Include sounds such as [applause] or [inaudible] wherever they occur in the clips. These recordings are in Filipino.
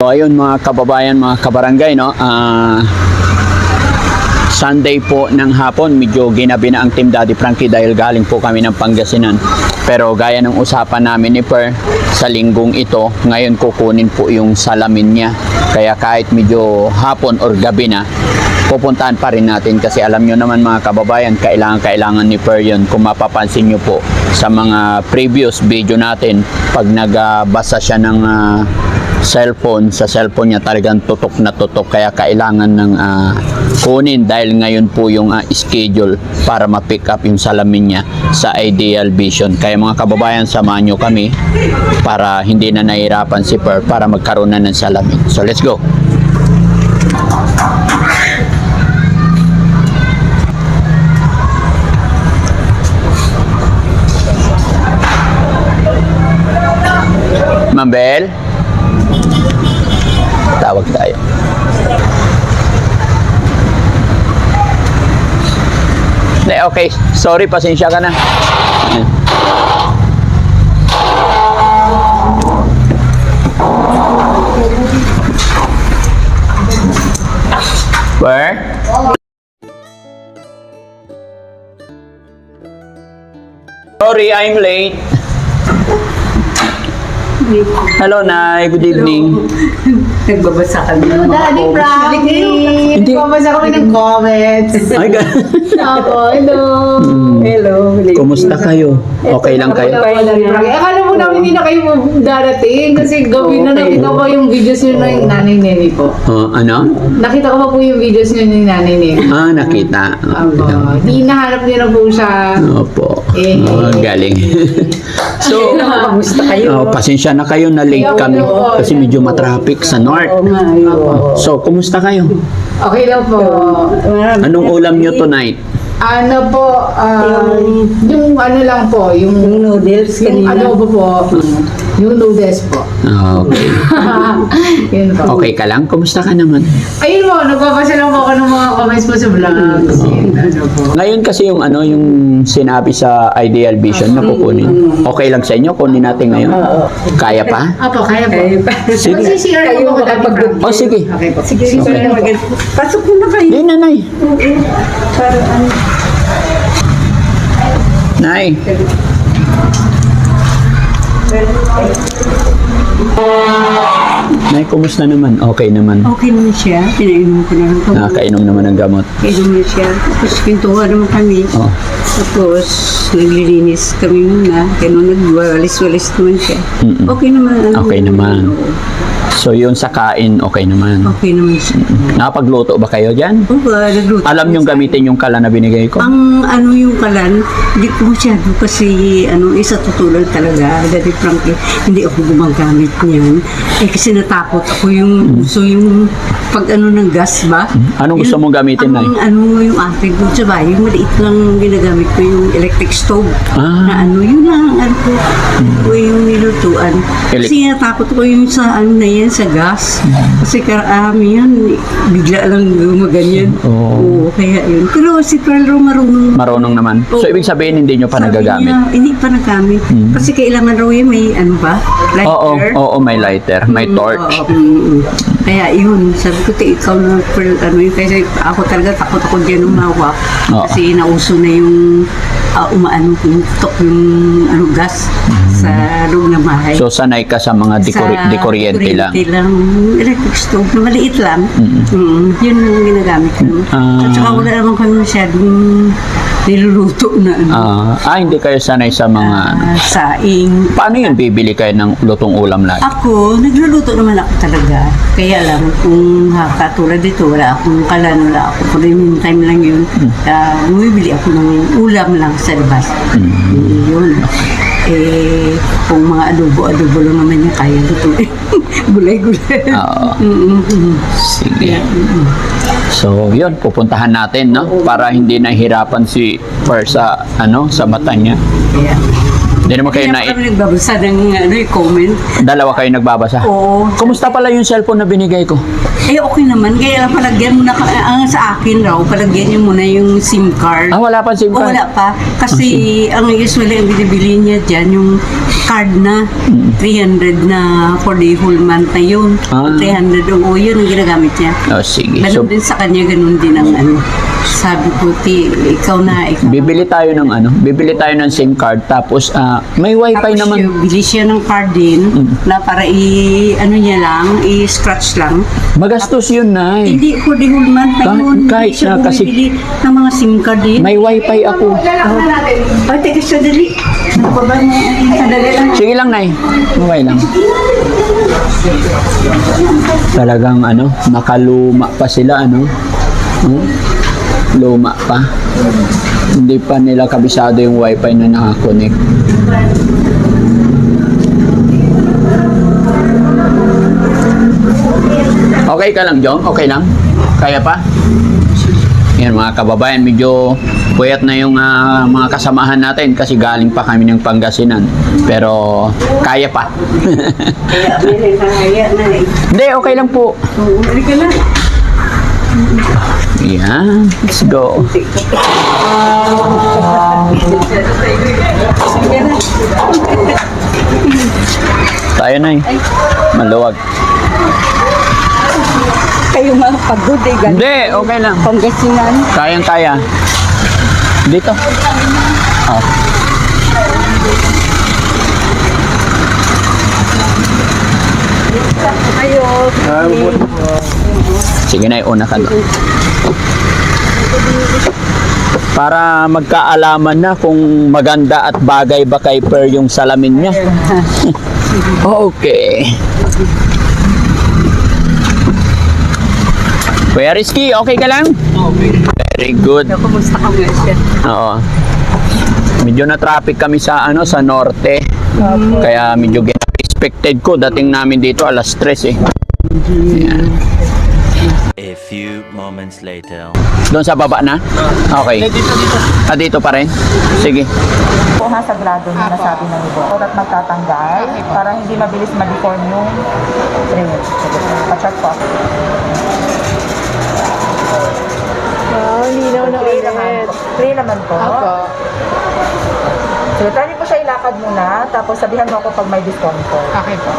So ayun mga kababayan, mga kabarangay, no? Ah, Sunday po ng hapon, medyo ginabi na ang Team Daddy Frankie dahil galing po kami ng Pangasinan. Pero gaya ng usapan namin ni Per, sa linggong ito, ngayon kukunin po yung salamin niya. Kaya kahit medyo hapon or gabi na, pupuntahan pa rin natin kasi alam nyo naman mga kababayan, kailangan-kailangan ni Per yun. Kung mapapansin nyo po sa mga previous video natin, pag nagbasa siya ng ah, cellphone, sa cellphone niya talagang tutok na tutok kaya kailangan ng ah, kunin dahil ngayon po yung ah, schedule para ma-pick up yung salamin niya sa Ideal Vision. Kaya mga kababayan, samahan nyo kami para hindi na nahirapan si Per para magkaroon na ng salamin. So let's go! Mambel? Tawag tayo. Okay. Sorry, pasensya ka na. Where? Sorry, I'm late. Hello, Nay. Good evening. Nagbabasa kami ng mga Daddy comments. Frankie! Hindi. Nagbabasa kami ng comments. [laughs] Ay, ga- Ako, hello. Hello. good Kumusta kayo? Okay lang kayo? Frankie. Akala mo namin hindi na kayo darating kasi gabi na nakita ko yung videos nyo ng nanay Nene po. Oh, ano? Nakita ko pa po yung videos nyo ng nanay Nene. Ah, nakita. Ako, di nahanap niyo na po siya. Opo. Eh. Oh, galing. [laughs] so, Kamusta kayo? oh, pasensya na kayo na late kami kasi medyo matraffic sa north. So, kumusta kayo? Okay lang po. Anong ulam nyo tonight? Ano po, ah, yung ano lang po, yung, Yung noodles yung kanina. adobo po, yung noodles po. Ah, Okay. [laughs] Yun po. Okay ka lang? Kumusta ka naman? Ayun po, nagbabasa lang po ako ng mga comments po sa vlogs. Yun, ano po. Ngayon kasi yung ano yung sinabi sa Ideal Vision na kukunin. Okay lang sa inyo kunin natin ngayon? Kaya pa? Apo, kaya po. Kayo pa. Sige. Magsisira Kayo po ako dati makapag- Frank. Oh, sige. Okay po. Sige, sige. mag- Pasok muna kayo. Hindi, nanay. Para ano. Nay. Nay, kumusta naman? Okay naman. Okay naman siya. Pinainom ko na lang ito. Nakakainom naman ng gamot. Pinainom na siya. Tapos pintuhan naman kami. Oh. Tapos naglilinis kami muna. Kaya nung nagwalis-walis naman siya. Mm-mm. Okay naman. ano, Okay naman. oo. So, yun sa kain, okay naman. Okay naman siya. Nakapagluto ba kayo dyan? Oo ba, nagluto. Alam niyong gamitin yung kala na binigay ko? Ang ano yung kalan, hindi ko masyado kasi ano, isa tutulad talaga, Daddy Frankie, hindi ako gumagamit niyan. Eh kasi natakot ako yung, so yung pag ano ng gas ba? Anong gusto mong gamitin, Ang Nay? ano yung akin ko sa bahay, yung maliit lang ginagamit ko yung electric stove. Ah. Na ano, yun lang, ano ko, ko yung nilutuan. Kasi natakot ko yung sa ano na yan, sa gas. Kasi karami yan, bigla lang gumaganyan. Oo. Oo, kaya yun. Pero si Pearl Ro marunong. Marunong naman. So, Oo. ibig sabihin hindi nyo pa Sabi nagagamit? niya, hindi pa nagamit. Hmm. Kasi kailangan raw yun may ano ba? Oo, Lighter. oo, may lighter, may Mm, torch. oo, mm, mm. Kaya yun, sabi ko, "Te, ikaw na, Pearl, ano yun, kasi ako talaga takot ako dyan umawak. Oo. Kasi nauso na yung uh, umaano, yung tok yung ano, gas sa loob ng bahay. Hmm. So, sanay ka sa mga dekor- Sa dekoryente lang. Kuryente lang. Electric stove na maliit lang. Mm. Mm, yun ang ginagamit ko. Ah. At saka wala naman kami masyadong niluluto na ano. Ah, ah, hindi kayo sanay sa mga... ano. Ah, saing. Paano yun bibili kayo ng lutong ulam lagi? Ako, nagluluto naman ako talaga. Kaya lang, kung ha, katulad dito, wala akong kalan, wala ako. For the time lang yun, uh, bumibili ako ng ulam lang sa labas. Mm, Yun. Eh, kung mga adobo-adobo lang naman niya, kaya lutuin. [laughs] Gulay-gulay. Oo. Mm. Sige. Yeah, mm, mm. So, yun, pupuntahan natin, no? Para hindi nahihirapan si Per sa, ano, sa mata niya. Kaya, Hindi naman kayo na... pa kami nagbabasa ng ano, eh, comment. Dalawa kayo nagbabasa? Oo. Kumusta pala yung cellphone na binigay ko? Eh, okay naman. Kaya lang palagyan mo na, ang sa akin raw, palagyan niyo muna yung SIM card. Ah, wala pa SIM O, card? wala pa. Kasi ang usually ang binibili niya dyan, yung card na 300 na for the whole month na yun. Ah. 300 o yun ang ginagamit niya. Oh, sige. So, Ganun din sa kanya, ganun din ang ano. Sabi ko, ti, ikaw na, ikaw. bibili tayo ng ano, bibili tayo ng SIM card tapos ah, may wifi Tapos naman. yung bili siya ng card din na para i, ano niya lang, i-scratch lang. Magastos yun na Hindi for the whole month na Kah- yun. kahit Hindi siya na kasi- bumibili ng mga SIM card din. May wifi ako. Natin. Ay, teka, sadali. Ano pa ba? Sadali lang. Sige lang, Nay. Okay lang. Talagang ano, nakaluma pa sila, ano? Hmm? Luma pa. Hindi pa nila kabisado yung wifi na nakakonect. Okay ka lang, Jong? Okay lang? Kaya pa? Yan mga kababayan, medyo puyat na yung ah, mga kasamahan natin kasi galing pa kami ng Pangasinan. Pero kaya pa. [laughs] Kaya, na eh. Hindi, okay lang po. Oo, hindi Yan, let's go. Tayo na eh. Maluwag. Kayo mga pagod eh, ganun. Hindi, okay lang. Pangasinan. Kayang-kaya. Dito. Oh. Sige na, una ka doon. Para magkaalaman na kung maganda at bagay ba kay Per yung salamin niya. [laughs] okay. Kuya Rizky, okay ka lang? Very good. Kumusta ka nga siya? Oo. Medyo na traffic kami sa ano sa norte. Kaya medyo expected ko dating namin dito alas 3 eh. Yan. A few moments later. Doon sa baba na? Okay. Ah, dito pa rin? Sige. po ha sa grado na nasabi ng ibo. At magtatanggal para hindi mabilis ma-deform yung ring. Pa-check po. Wow, linaw na ulit. po. Clear naman po. Apo. So, try po siya ilakad muna, tapos sabihan mo ako pag may discomfort. Okay po.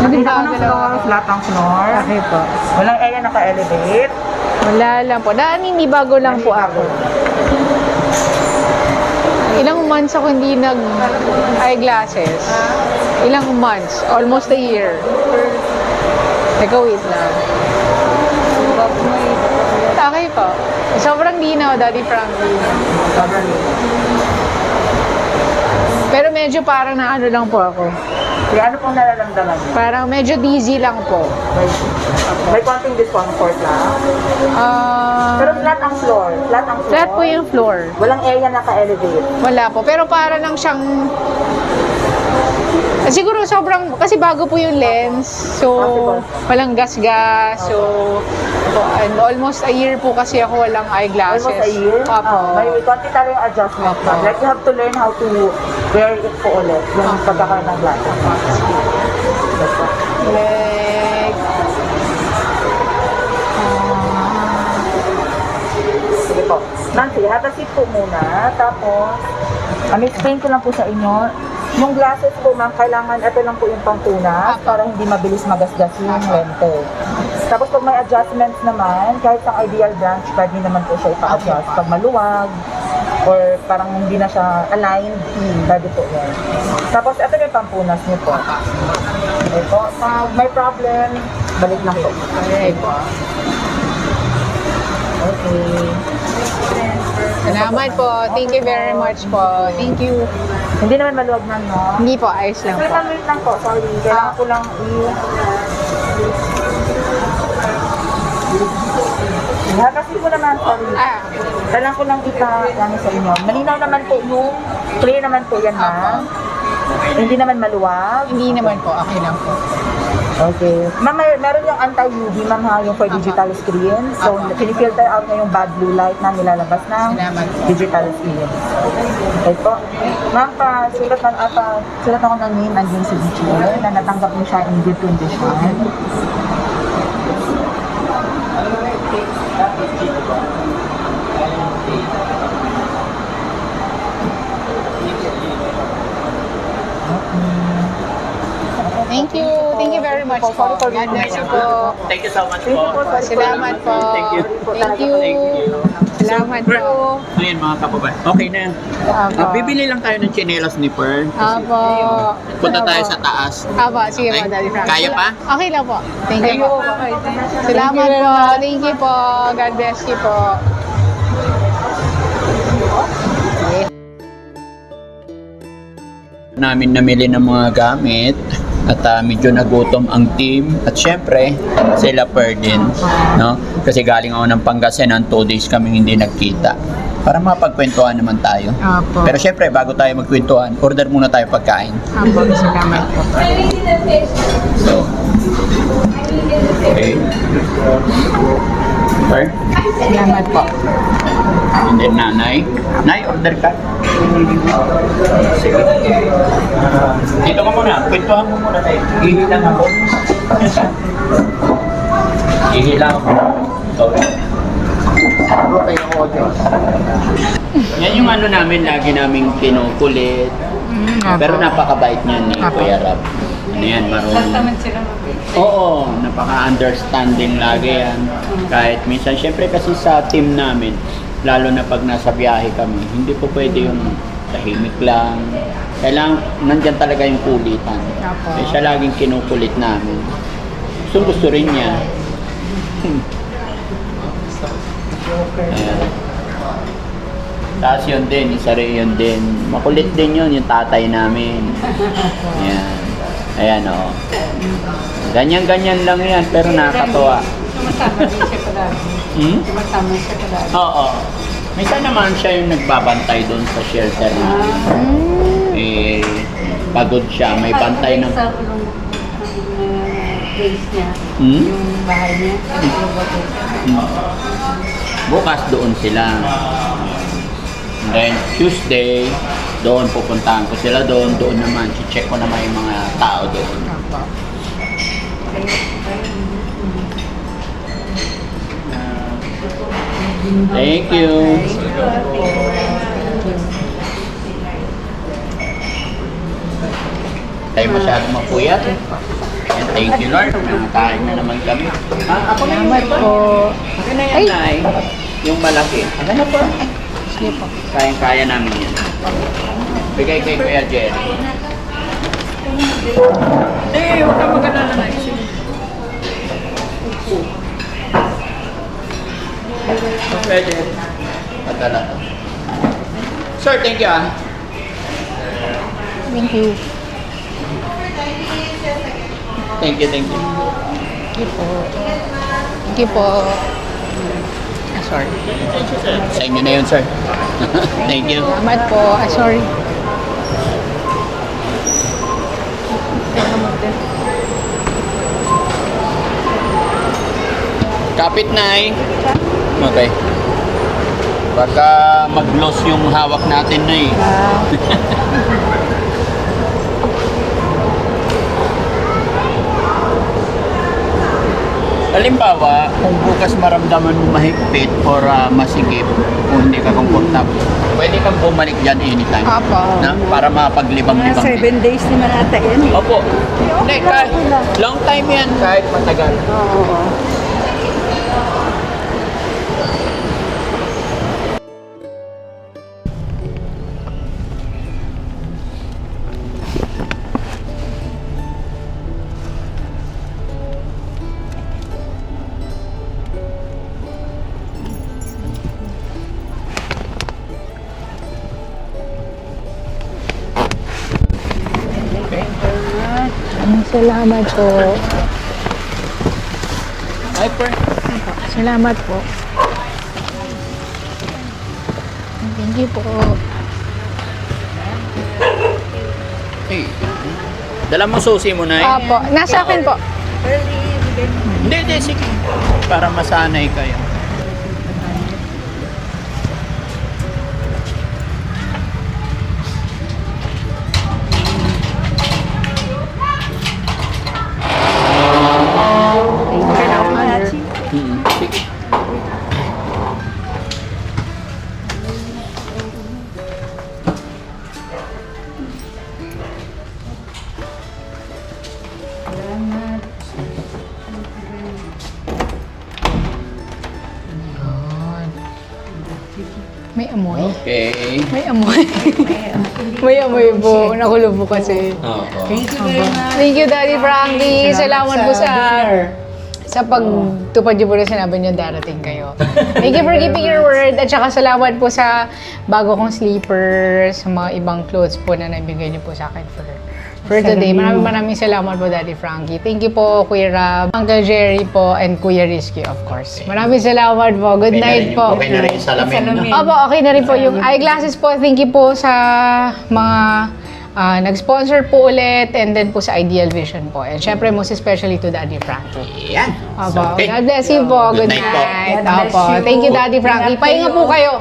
Hindi ako ng floor, flat ang floor. Okay po. Walang area naka-elevate. Wala lang po. Daan hindi bago lang po ako. Ilang months ako hindi nag eyeglasses. Ilang months. Almost a year. Teka, wait lang. Okay po. Sobrang linaw, Daddy Frankie. Pero medyo parang na ano lang po ako. Kaya ano pong nararamdaman niyo? Parang medyo dizzy lang po. May, may konting discomfort lang. Ah, Pero flat ang floor. Flat ang floor. flat po yung floor. Walang area naka-elevate. Wala po. Pero para lang siyang... Ah, [laughs] Siguro sobrang... Kasi bago po yung lens. So, Possible. walang gas-gas. So, and almost a year po kasi ako walang eyeglasses. Almost a year. Opo. Ah, may konti tayo yung adjustment. Opo. Like you have to learn how to wear it po ulit. Yung pagkakaroon ng glasses. Like, Sige po. Nancy, have a seat po muna. Tapos, um, explain ko lang po sa inyo. Yung glasses po, ma'am, kailangan ito lang po yung pangtunas para hindi mabilis magasgas yung lente. Tapos pag may adjustments naman, kahit sa ideal branch, pwede naman po siya ipa-adjust. Pag maluwag, or parang hindi na siya aligned, pwede po yan. Tapos ito yung pampunas niyo po. Okay po. Pag may problem, balik lang po. okay po. Okay. Salamat po. Thank you very much po. Thank you. Hindi naman maluwag na, no? Hindi po, ayos lang Wait po. lang, wait lang po. Sorry. Kailangan ko lang i... Kasi po naman, sorry. Ah, Kailangan ko lang ipa ano sa inyo. Malinaw naman po yung clear naman po yan, ma'am. Hindi naman maluwag. hindi naman po. Okay lang po. Okay. Ma'am, mer- meron yung anti-UV, ma'am ha, yung for digital screen. So, pinifilter out na yung bad blue light na nilalabas ng digital screen. Okay po. Ma'am, pa, sulat, na, ah, pa, sulat ako ng name and yung signature na natanggap mo siya in good condition. Thank you. Thank you very much po. Sorry for God bless you po. Thank you so much Thank you po. Sorry Salamat po. Thank you. Thank you. Salamat po. Ayun mga kababayan. Okay na yan. Apo. Ah, bibili lang tayo ng chinelas ni Per. Apo. Punta tayo sa taas. Apo, sige po, Daddy Frank. kaya pa? Okay lang po. Thank you po. Salamat po. Thank you po. God bless you po. namin namili ng mga gamit at ah, medyo nagutom ang team. At syempre sila per din no? Kasi galing ako ng Pangasinan 2 days kaming hindi nagkita. Para mapagkwentuhan naman tayo. Apo. pero syempre bago tayo magkwentuhan order muna tayo pagkain. Apo, salamat po. so okay per Salamat po. and then nanay? Nay order ka. Sige. Dito ka muna. Kwentuhan mo muna tayo hihilang ako. [laughs] Hihilang ako. Okay yan yung ano namin lagi naming kinukulit. Pero napakabait niya ni. Kuya Rab ano yan marunong Oo, napaka-understanding lagi yan. Kahit minsan, syempre kasi sa team namin, lalo na pag nasa biyahe kami, hindi po pwede yung tahimik lang. Kailangan, nandyan talaga yung kulitan. Apo. Eh, siya laging kinukulit namin. Gusto gusto rin niya. Ayan. Tapos yun din, isa rin yun din. Makulit din yun, yung tatay namin. [laughs] Ayan. Ayan, oo. Ganyan-ganyan lang yan, pero nakakatuwa. Hmm? Oo. Minsan naman siya yung nagbabantay doon sa shelter namin. Eh, pagod siya. May bantay ng... Sa ulong place niya, Hmm? yung bahay niya. Bukas doon sila. And then, Tuesday, doon pupuntahan ko sila doon. Doon naman, check ko naman yung mga tao doon. Thank you. Tayo masyadong mapuyat. And thank you Lord. Nakakain na naman kami. Ah, ako na yung Salamat po. Ako na yan, Nay. Yung malaki. Ano na po? Sige po. Kayang-kaya namin yan. Bigay kay Kuya Jerry. Eh, huwag ka mag-alala na. Sige. Kuya Jerry. Padala to. Sir, thank you ah. Thank you. Thank you, thank you. Thank you po. Thank you po. Ah, sorry. Sa inyo na yun, sir. [laughs] thank you. Salamat po. Ah, sorry. Kapit na eh. Okay. Baka mag-gloss yung hawak natin na eh. [laughs] Halimbawa, kung bukas maramdaman mo mahigpit or ah, masigip, kung hindi ka comfortable, pwede kang bumalik dyan anytime. Apo. Na, para mapaglibang-libang din. Seven days naman ata yan eh. Opo. Hindi, kahit, long time yan, kahit matagal. Oo. Salamat po. Ay, per. Salamat po. Thank you po. Hey. Dala mo susi mo na eh. Apo. Nasa akin po. Hindi, hindi, sige. Para masanay kayo. Po. Nakulo po kasi. Oo. Thank you, Daddy Frankie. Salamat po sa sa pagtupad niyo po na sinabi niyo darating kayo. Thank you for keeping your word at saka salamat po sa bago kong sleepers, sa mga ibang clothes po na nabigay niyo po sa akin for for today. Maraming maraming salamat po Daddy Frankie. Thank you po Kuya Rab, Uncle Jerry po and Kuya Rizky of course. Maraming salamat po. Good night po. Okay na rin yung salamin. no? Opo, okay na rin po yung eyeglasses po. Thank you po sa mga ah, nag-sponsor po ulit and then po sa Ideal Vision po. And syempre, most especially to Daddy Frankie. Yan. Opo, Okay. God bless you po. Good, Good night po. night. God bless Opo, you. thank you Daddy Frankie. Pahinga po kayo.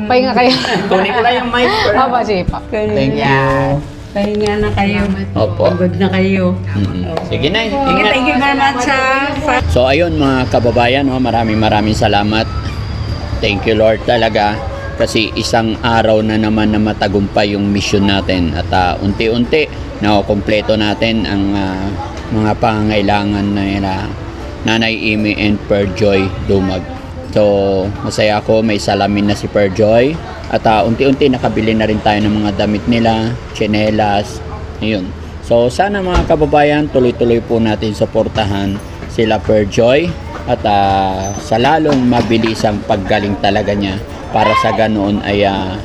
Pahinga kayo. [laughs] Kunin ko lang yung mic. Opo, sige po. Thank you. Pahinga na kayo. Opo. Pagod na kayo. Mm-mm. Sige na, Sige, ingat. thank you very much sa So ayun mga kababayan, no, maraming maraming salamat. Thank you Lord talaga kasi isang araw na naman na matagumpay yung mission natin at ah, unti-unti nakukompleto natin ang ah, mga pangangailangan na nila Nanay Amy and Perjoy Dumag. So masaya ako may salamin na si Perjoy at ah, unti-unti nakabili na rin tayo ng mga damit nila, tsinelas, ayun. So sana mga kababayan, tuloy-tuloy po natin suportahan sila Perjoy at ah, sa lalong mabilis ang paggaling talaga niya para sa ganoon ay ah,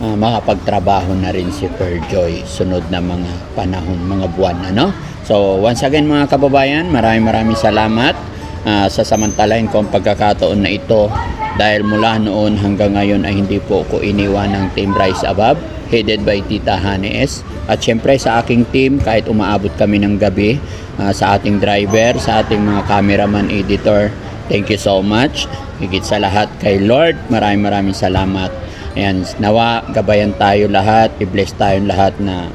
ah, makapagtrabaho na rin si Perjoy sunod na mga panahon, mga buwan ano. So once again mga kababayan, maraming maraming salamat ah, sa samantalahin kong pagkakataon na ito. Dahil mula noon hanggang ngayon ay hindi po ko iniwan ng Team Rise Above headed by Tita Hanes. At syempre sa aking team kahit umaabot kami ng gabi ah, sa ating driver, sa ating mga cameraman, editor thank you so much higit sa lahat kay Lord maraming maraming salamat Ayan, nawa gabayan tayo lahat i-bless tayong lahat na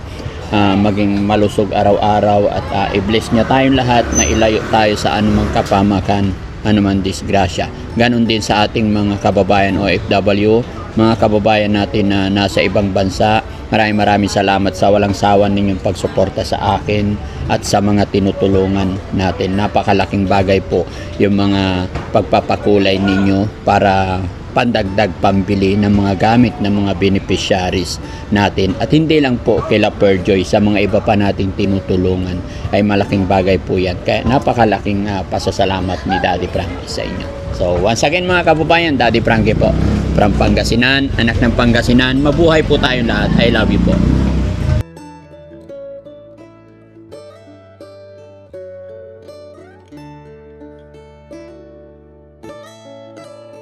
ah, maging malusog araw-araw at ah, i-bless niya tayong lahat na ilayo tayo sa anumang kapamakan, anumang disgrasya. Ganon din sa ating mga kababayan OFW, mga kababayan natin na nasa ibang bansa. Maraming maraming salamat sa walang sawan ninyong pagsuporta sa akin at sa mga tinutulungan natin. Napakalaking bagay po yung mga pagpapakulay ninyo para pandagdag pambili ng mga gamit ng mga beneficiaries natin. At hindi lang po kila Perjoy sa mga iba pa nating tinutulungan ay malaking bagay po yan. Kaya napakalaking ah, pasasalamat ni Daddy Frankie sa inyo. So once again mga kababayan Daddy Frankie po from Pangasinan anak ng Pangasinan mabuhay po tayong lahat. I love you po